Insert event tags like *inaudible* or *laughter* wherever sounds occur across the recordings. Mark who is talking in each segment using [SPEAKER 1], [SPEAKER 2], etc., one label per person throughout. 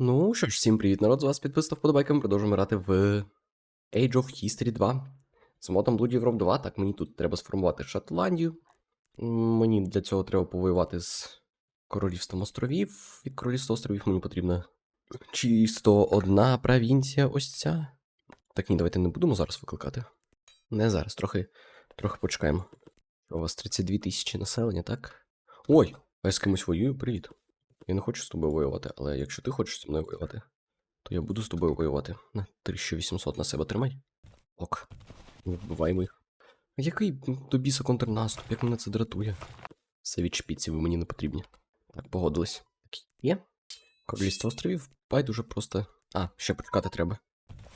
[SPEAKER 1] Ну що ж, всім привіт, народ, з вас підписав вподобайка, ми продовжуємо грати в Age of History 2 з модом Blood Europe 2. Так, мені тут треба сформувати Шотландію. Мені для цього треба повоювати з Королівством островів. Від Королівства островів мені потрібна чисто одна провінція ось ця. Так ні, давайте не будемо зараз викликати. Не зараз, трохи, трохи почекаємо. У вас 32 тисячі населення, так? Ой, а я з кимось воюю, привіт. Я не хочу з тобою воювати, але якщо ти хочеш зі мною воювати, то я буду з тобою воювати. На 1800 на себе тримай. Ок. Не вбиваємо їх. Який до біса контрнаступ, як мене це дратує. Все від шпіці, ви мені не потрібні. Так, погодились. Так, є. Королівство островів, байдуже просто. А, ще почекати треба.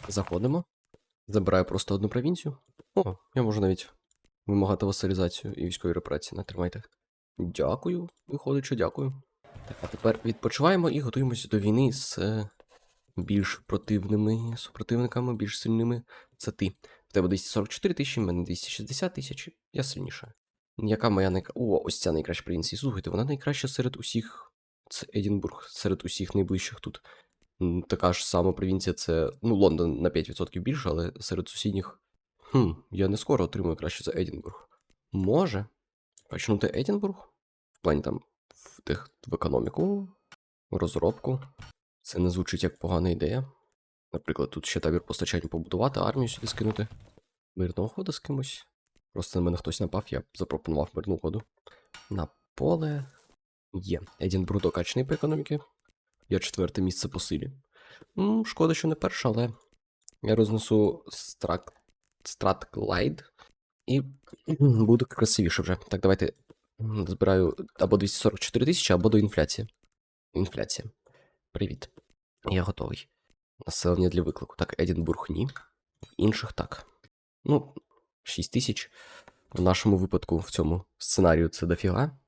[SPEAKER 1] Заходимо. Забираю просто одну провінцію. О, я можу навіть вимагати васалізацію і військові репарації. Натримайте. Дякую. Виходить, що дякую. Так, а тепер відпочиваємо і готуємося до війни з е, більш противними супротивниками, більш сильними. Це ти. В тебе 244 тисячі, в мене 260 тисяч. Я сильніша. Яка моя найкраща. О, ось ця найкраща провінція. Слухайте, вона найкраща серед усіх. Це Едінбург, серед усіх найближчих тут. Така ж сама провінція, це. Ну, Лондон на 5% більше, але серед сусідніх. Хм, я не скоро отримую краще за Едінбург. Може. Почнути Едінбург? В плані там в, тех, в економіку, в розробку. Це не звучить як погана ідея. Наприклад, тут ще табір постачання побудувати, армію сюди скинути. Мирного ходу з кимось. Просто на мене хтось напав, я запропонував мирну ходу. На поле. Є. Едінбург докачаний по економіки. Я четверте місце по силі. Ну, шкода, що не перше, але я рознесу страк... Стратглайд і *clears throat* буду красивіше вже. Так, давайте Збираю або 244 тисячі, або до інфляції. Інфляція. Привіт. Я готовий. Населення для виклику. Так, Едінбург ні. Інших так. Ну, 6 тисяч. В нашому випадку в цьому сценарію це дофіга.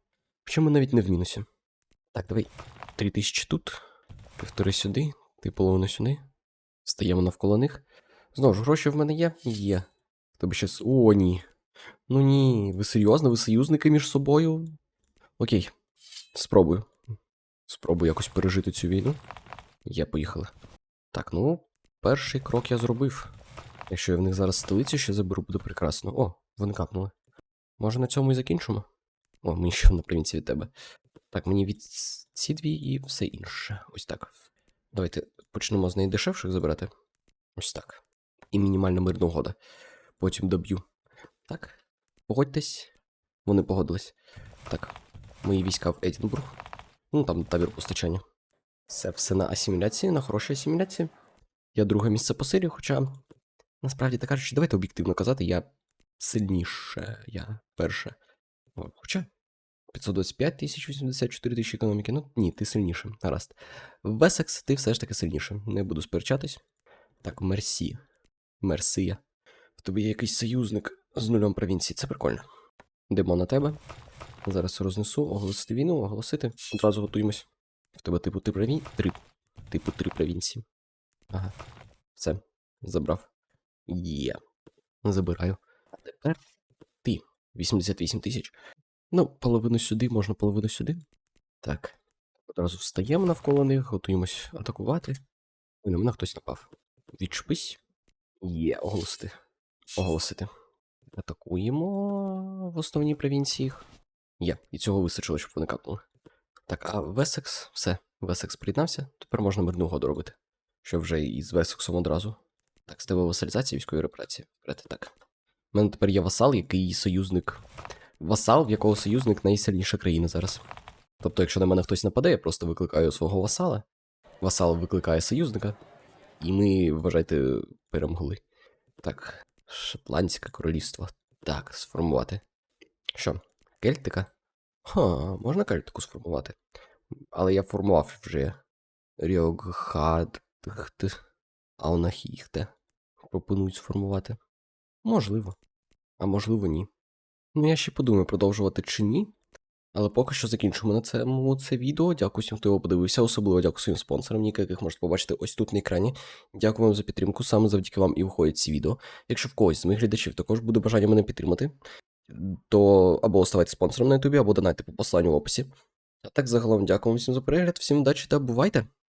[SPEAKER 1] Чому навіть не в мінусі? Так, давай. 3 тисячі тут. Півтори сюди, ти половину сюди. Стаємо навколо них. Знову ж, гроші в мене є? Є. Тебе щас. О, ні. Ну ні, ви серйозно, ви союзники між собою? Окей, спробую. Спробую якось пережити цю війну. Є, поїхали. Так, ну, перший крок я зробив. Якщо я в них зараз столицю ще заберу, буде прекрасно. О, вони капнули. Може на цьому і закінчимо? О, мені ще одна провінція від тебе. Так, мені від ці дві і все інше. Ось так. Давайте почнемо з найдешевших забирати. Ось так. І мінімальна мирна угода. Потім доб'ю. Так. Погодьтесь. Вони погодились. Так. Мої війська в Едінбург. Ну, там табір постачання. Це все на асиміляції, на хорошій асиміляції. Я друге місце по силі, хоча. Насправді так кажучи, давайте об'єктивно казати, я сильніше, я перше. Хоча 525 тисяч 84 тисячі економіки. Ну ні, ти сильніше. Гаразд. Весекс, ти все ж таки сильніше. Не буду сперечатись. Так, Мерсі. Мерсія. В тобі є якийсь союзник з нулем провінції. Це прикольно. Йдемо на тебе. Зараз рознесу, оголосити війну, оголосити. Одразу готуємось. В тебе типу три провін... Три. Типу три провінції. Ага. Все. Забрав. Є. Забираю. А тепер ти. 88 тисяч. Ну, половину сюди, можна половину сюди. Так. Одразу встаємо навколо них, готуємось атакувати. Ой, на мене хтось напав. Відшпись. Є, оголосити. Оголосити. Атакуємо в основній провінції. Є, і цього вистачило, щоб вони капнули. Так, а Весекс, все, Весекс приєднався. Тепер можна мирну угоду робити. Що вже і з Весексом одразу. Так, з тебе васалізація військової репарації. Так. У мене тепер є васал, який союзник. Васал, в якого союзник найсильніша країна зараз. Тобто, якщо на мене хтось нападе, я просто викликаю свого васала. Васал викликає союзника, і ми, вважайте, перемогли. Так, Шотландське королівство. Так, сформувати. Що, кельтика? Ха, можна кельтику сформувати. Але я формував вже Ріогхадхт. Аунахіхте. Пропонують сформувати. Можливо. А можливо, ні. Ну, я ще подумаю, продовжувати чи ні. Але поки що закінчимо на цьому це відео. Дякую всім, хто його подивився. Особливо дякую своїм спонсорам, ніки яких можете побачити ось тут на екрані. Дякую вам за підтримку. Саме завдяки вам і виходять ці відео. Якщо в когось з моїх глядачів також буде бажання мене підтримати, то або ставайте спонсором на ютубі, або донайте по посиланню в описі. А так загалом дякую всім за перегляд, всім удачі та бувайте!